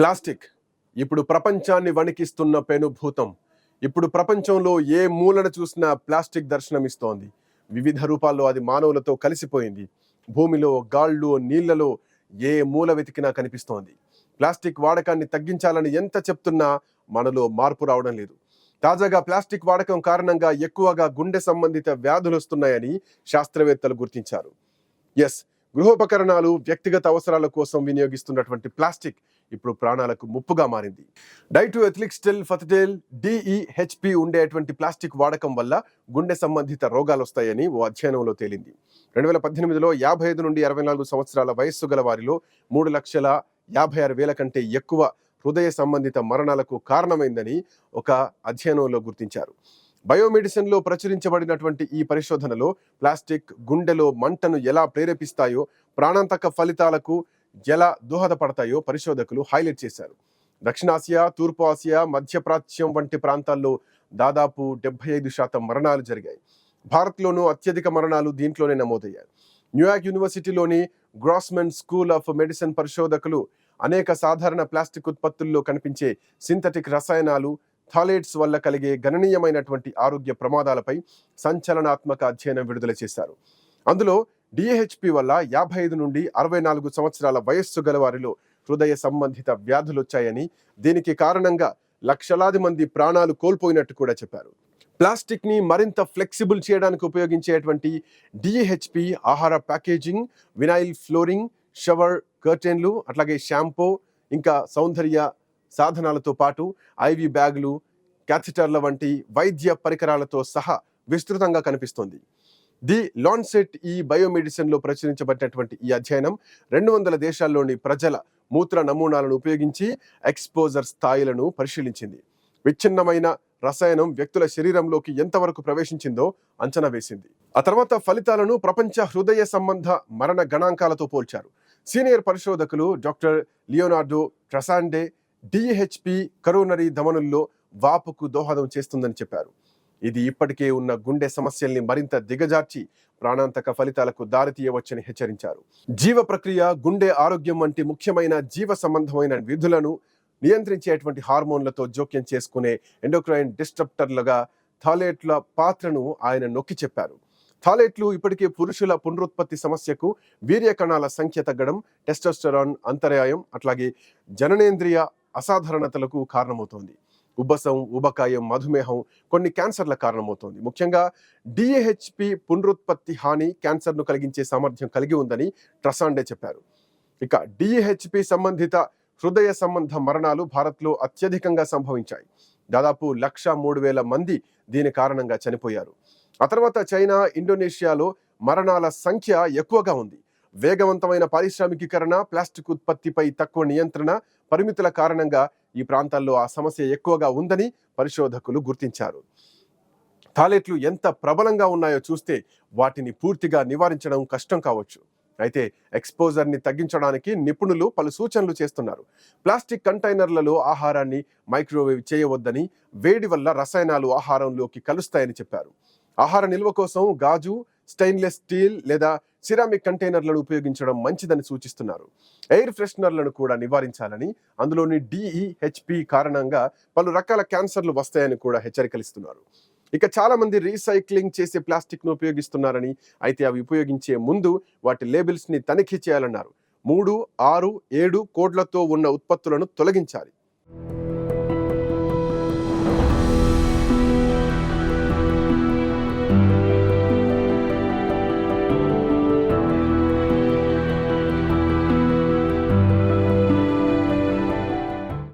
Plastic. ఇప్పుడు ప్రపంచాన్ని వణికిస్తున్న పెనుభూతం. ఇప్పుడు ప్రపంచంలో ఏ మూలన చూసినా ప్లాస్టిక్ దర్శనమిస్తోంది. వివిధ రూపాల్లో అది మానవులతో కలిసిపోయింది. భూమిలో గాళ్ళు నీళ్ళలో ఏ మూల వెతికినా కనిపిస్తోంది. ప్లాస్టిక్ వాడకాన్ని తగ్గించాలని ఎంత చెప్తున్నా మనలో మార్పు రావడం లేదు. తాజాగా ప్లాస్టిక్ వాడకం కారణంగా ఎక్కువగా గుండె సంబంధిత వ్యాధులు వస్తున్నాయని శాస్త్రవేత్తలు గుర్తించారు. ఎస్ గృహోపకరణాలు వ్యక్తిగత అవసరాల కోసం వినియోగిస్తున్నటువంటి ప్లాస్టిక్ ఇప్పుడు ప్రాణాలకు ముప్పుగా మారింది. డైటు ఎథ్లిక్స్టెల్ ఫతటేల్ డిఈహెచ్పి ఉండేటువంటి ప్లాస్టిక్ వాడకం వల్ల గుండె సంబంధిత రోగాలు వస్తాయని ఓ అధ్యయనంలో తేలింది. రెండు వేల పద్దెనిమిదిలో యాభై ఐదు నుండి అరవై నాలుగు సంవత్సరాల వయస్సు గల వారిలో మూడు లక్షల యాభై ఆరు వేల కంటే ఎక్కువ హృదయ సంబంధిత మరణాలకు కారణమైందని ఒక అధ్యయనంలో గుర్తించారు. బయోమెడిసిన్లో ప్రచురించబడినటువంటి ఈ పరిశోధనలో ప్లాస్టిక్ గుండెలో మంటను ఎలా ప్రేరేపిస్తాయో ప్రాణాంతక ఫలితాలకు ఎలా దోహదపడతాయో పరిశోధకులు హైలైట్ చేశారు. దక్షిణాసియా తూర్పు ఆసియా మధ్యప్రాచ్యం వంటి ప్రాంతాల్లో దాదాపు డెబ్బై ఐదు శాతం మరణాలు జరిగాయి. భారత్లోనూ అత్యధిక మరణాలు దీంట్లోనే నమోదయ్యాయి. న్యూయార్క్ యూనివర్సిటీలోని గ్రాస్మెన్ స్కూల్ ఆఫ్ మెడిసిన్ పరిశోధకులు అనేక సాధారణ ప్లాస్టిక్ ఉత్పత్తుల్లో కనిపించే సింథటిక్ రసాయనాలు థాలేట్స్ వల్ల కలిగే గణనీయమైనటువంటి ఆరోగ్య ప్రమాదాలపై సంచలనాత్మక అధ్యయనం విడుదల చేశారు. అందులో డిఏహెచ్పి వల్ల యాభై ఐదు నుండి అరవై నాలుగు సంవత్సరాల వయస్సు గల వారిలో హృదయ సంబంధిత వ్యాధులు వచ్చాయని దీనికి కారణంగా లక్షలాది మంది ప్రాణాలు కోల్పోయినట్టు కూడా చెప్పారు. ప్లాస్టిక్ని మరింత ఫ్లెక్సిబుల్ చేయడానికి ఉపయోగించేటువంటి డిఏహెచ్పి ఆహార ప్యాకేజింగ్ వినైల్ ఫ్లోరింగ్ షవర్ కర్టెన్లు అట్లాగే షాంపూ ఇంకా సౌందర్య సాధనాలతో పాటు ఐవి బ్యాగులు క్యాథిటర్ల వంటి వైద్య పరికరాలతో సహా విస్తృతంగా కనిపిస్తోంది. ది లాన్సెట్ ఈ బయోమెడిసిన్లో ప్రచురించబడినటువంటి ఈ అధ్యయనం రెండు వందల దేశాల్లోని ప్రజల మూత్ర నమూనాలను ఉపయోగించి ఎక్స్పోజర్ స్థాయిలను పరిశీలించింది. విచ్ఛిన్నమైన రసాయనం వ్యక్తుల శరీరంలోకి ఎంతవరకు ప్రవేశించిందో అంచనా వేసింది. ఆ తర్వాత ఫలితాలను ప్రపంచ హృదయ సంబంధ మరణ గణాంకాలతో పోల్చారు. సీనియర్ పరిశోధకులు doctor Leonardo Trasande DHP coronary ధమనుల్లో వాపుకు దోహదం చేస్తుందని చెప్పారు. ఇది ఇప్పటికే ఉన్న గుండె సమస్యల్ని మరింత దిగజార్చి ప్రాణాంతక ఫలితాలకు దారితీయవచ్చని హెచ్చరించారు. జీవ ప్రక్రియ గుండె ఆరోగ్యం వంటి ముఖ్యమైన జీవ సంబంధమైన విధులను నియంత్రించేటువంటి హార్మోన్లతో జోక్యం చేసుకునే ఎండోక్రైన్ డిస్ట్రప్టర్లుగా థాలేట్ల పాత్రను ఆయన నొక్కి చెప్పారు. థాలేట్లు ఇప్పటికే పురుషుల పునరుత్పత్తి సమస్యకు వీర్య కణాల సంఖ్య తగ్గడం టెస్టోస్టెరాన్ అంతరాయం అట్లాగే జననేంద్రియ అసాధారణతలకు కారణమవుతోంది. ఉబ్బసం ఉబకాయం మధుమేహం కొన్ని క్యాన్సర్ల కారణమవుతోంది. ముఖ్యంగా డిఏహెచ్పి పునరుత్పత్తి హాని క్యాన్సర్ను కలిగించే సామర్థ్యం కలిగి ఉందని ట్రసాండే చెప్పారు. ఇక డిఏహెచ్పి సంబంధిత హృదయ సంబంధ మరణాలు భారత్లో అత్యధికంగా సంభవించాయి. దాదాపు లక్ష మూడు వేల మంది దీని కారణంగా చనిపోయారు. ఆ తర్వాత చైనా ఇండోనేషియాలో మరణాల సంఖ్య ఎక్కువగా ఉంది. వేగవంతమైన పారిశ్రామికీకరణ ప్లాస్టిక్ ఉత్పత్తిపై తక్కువ నియంత్రణ పరిమితుల కారణంగా ఈ ప్రాంతాల్లో ఆ సమస్య ఎక్కువగా ఉందని పరిశోధకులు గుర్తించారు. టాయిలెట్లు ఎంత ప్రబలంగా ఉన్నాయో చూస్తే వాటిని పూర్తిగా నివారించడం కష్టం కావచ్చు. అయితే ఎక్స్పోజర్ని తగ్గించడానికి నిపుణులు పలు సూచనలు చేస్తున్నారు. ప్లాస్టిక్ కంటైనర్లలో ఆహారాన్ని మైక్రోవేవ్ చేయవద్దని వేడి వల్ల రసాయనాలు ఆహారంలోకి కలుస్తాయని చెప్పారు. ఆహార నిల్వ కోసం గాజు స్టెయిన్లెస్ స్టీల్ లేదా సిరామిక్ కంటైనర్లను ఉపయోగించడం మంచిదని సూచిస్తున్నారు. ఎయిర్ ఫ్రెషనర్లను కూడా నివారించాలని అందులోని డిఈహెచ్పి కారణంగా పలు రకాల క్యాన్సర్లు వస్తాయని కూడా హెచ్చరికలిస్తున్నారు. ఇక చాలా మంది రీసైక్లింగ్ చేసే ప్లాస్టిక్ను ఉపయోగిస్తున్నారని అయితే అవి ఉపయోగించే ముందు వాటి లేబుల్స్ని తనిఖీ చేయాలన్నారు. మూడు ఆరు ఏడు కోడ్లతో ఉన్న ఉత్పత్తులను తొలగించాలి.